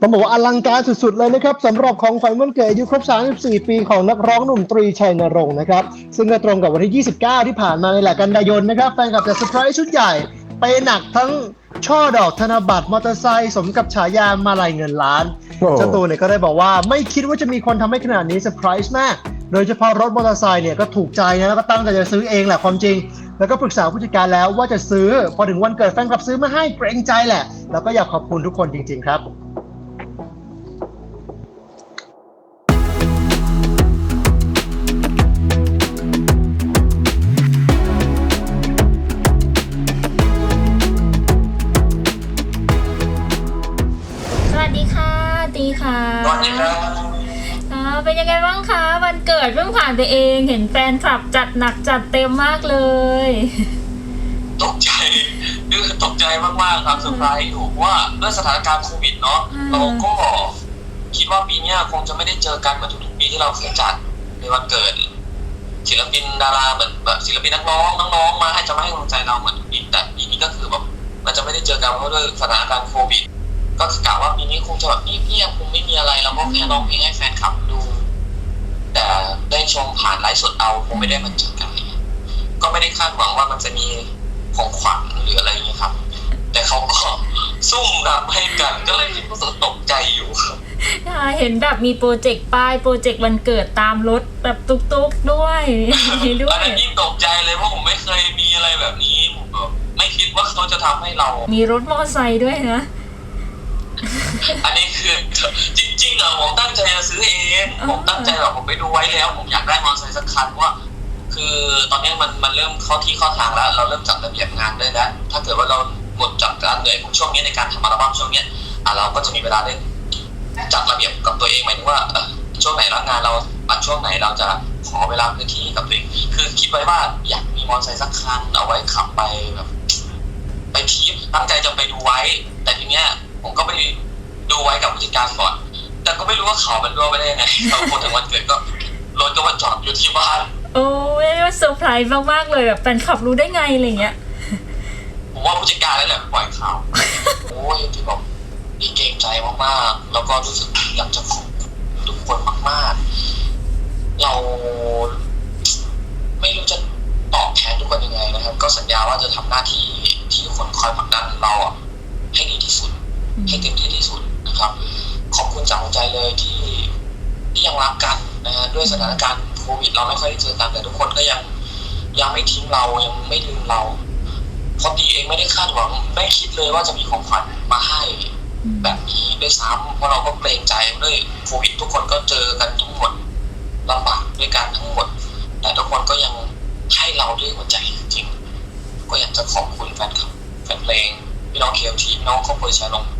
ต้องบอกว่าอลังการสุดๆเลยนะครับสำหรับของขวัญวันเกิดอายุครบ 34 ปีของนักร้องหนุ่มตรีชัยนรงค์นะครับ ซึ่งก็ตรงกับวันที่ 29 ที่ผ่านมาในแหละกันยายนนะครับแฟนคลับจะเซอร์ไพรส์ชุดใหญ่ ไปหนักทั้งช่อดอกธนบัตรมอเตอร์ไซค์สมกับฉายามาลายเงินล้านโอ้ เจ้าตัวเนี่ยก็ได้บอกว่าไม่คิดว่าจะมีคนทำให้ขนาดนี้เซอร์ไพรส์มาก โดยเฉพาะรถมอเตอร์ไซค์เนี่ยก็ถูกใจนะแล้วก็ตั้งใจจะซื้อเองแหละความจริง แล้วก็ปรึกษาผู้จัดการแล้วว่าจะซื้อพอถึงวันเกิดแฟนคลับซื้อมาให้เกรงใจแหละ แล้วก็อยากขอบคุณทุกคนจริง ๆ ครับ สวัสดีครับอ่าเป็นยังไงบ้างคะวันเกิดเพิ่งผ่านไปเองเห็นแฟนคลับจัดหนักจัดเต็มมากเลย ตกใจคือตกใจมากๆครับเซอร์ไพรส์อยู่เพราะว่าด้วยสถานการณ์โควิดเนาะอืม เราก็คิดว่าปีเนี้ยคงจะไม่ได้เจอกันเหมือนทุกๆปีที่เราเคยจัดในวันเกิด ศิลปินดาราเหมือนแบบศิลปินนักร้องน้องๆมาให้จะมาให้กำลังใจเราเหมือนทุกปีแต่ปีนี้ก็คือแบบมันจะไม่ได้เจอกันเพราะด้วยสถานการณ์โควิด ก็กะว่าปีนี้คงจะแบบเงียบๆคงไม่มีอะไรเราก็แค่ร้องเพลงให้แฟนคลับดู แต่ได้ชมผ่านไลฟ์สดเอาคงไม่ได้มาเจอกันอะไรเงี้ยก็ไม่ได้คาดหวังว่ามันจะมีของขวัญหรืออะไรอย่างเงี้ยครับ แต่เขาก็ซุ่มทำให้กันก็เลยรู้สึกตกใจอยู่ครับค่ะเห็นแบบมีโปรเจกต์ป้ายโปรเจกต์วันเกิดตามรถแบบตุกๆด้วยมีด้วอันยนั้นยิ่งตกใจเลยเพราะผมไม่เคยมีอะไรแบบนี้ผมแบบไม่คิดว่าเขาจะทำให้เรา มีรถมอเตอร์ไซค์ด้วยนะ อันนี้คือจริงๆอะผมตั้งใจจะซื้อเองอ๋อผมตั้งใจแบบผมไปดูไว้แล้ว ผมอยากได้มอเตอร์ไซค์สักคันเพราะว่า คือตอนนี้มันมันเริ่มเข้าที่เข้าทางแล้ว เราเริ่มจัดระเบียบงานได้แล้วถ้าเกิดว่าเราหมดจากการเหนื่อยของช่วงนี้ในการทำอัลบั้มช่วงเนี้ยอะเราก็จะมีเวลาได้จัดระเบียบกับตัวเองหมายถึงว่าเอ่อช่วงไหนรับงานเราอะช่วงไหนเราจะขอเวลาพื้นที่กับตัวเองคือคิดไว้ว่าอยากมีมอเตอร์ไซค์สักคันเอาไว้ขับไปแบบไปทริปตั้งใจจะไปดูไว้ แต่ทีเนี้ย ผมก็ไปดูไว้กับผู้จัดการก่อน แต่ก็ไม่รู้ว่าเขามันรั่วไปได้ยังไงเราพอถึงวันเกิดก็รถก็มาจอดอยู่ที่บ้านโอ้ยว่าเซอร์ไพรส์มากๆเลยแบบแฟนคลับรู้ได้ไงอะไรเงี้ยผมว่าผู้จัดการนั่นแหละปล่อยข่าวโอ้ยที่บอกดีเกรงใจมากๆแล้วก็รู้สึกอยากจะขอบคุณทุกคนมากๆ เราไม่รู้จะตอบแทนทุกคนยังไงนะครับ ก็สัญญาว่าจะทำหน้าที่ที่ทุกคนคอยผลักดันเราอะให้ดีที่สุด ให้เต็มที่ที่สุดนะครับ ขอบคุณจากหัวใจเลยที่ที่ยังรักกันนะฮะด้วยสถานการณ์โควิดเราไม่ค่อยได้เจอกันแต่ทุกคนก็ยังยังไม่ทิ้งเรายังไม่ลืมเราเพอดีเองไม่ได้คาดหวังไม่คิดเลยว่าจะมีของขวัญมาให้แบบนี้ด้วยซ้ำเพราะเราก็เกรงใจด้วยโควิดทุกคนก็เจอกันทั้งหมดลำบากด้วยกันทั้งหมด แต่ทุกคนก็ยังให้เราด้วยหัวใจจริงๆก็อยากจะขอบคุณแฟนคลับแฟนเพลงพี่น้องเคลทีพี่น้องครอบครัวชายลงมากๆจริงๆ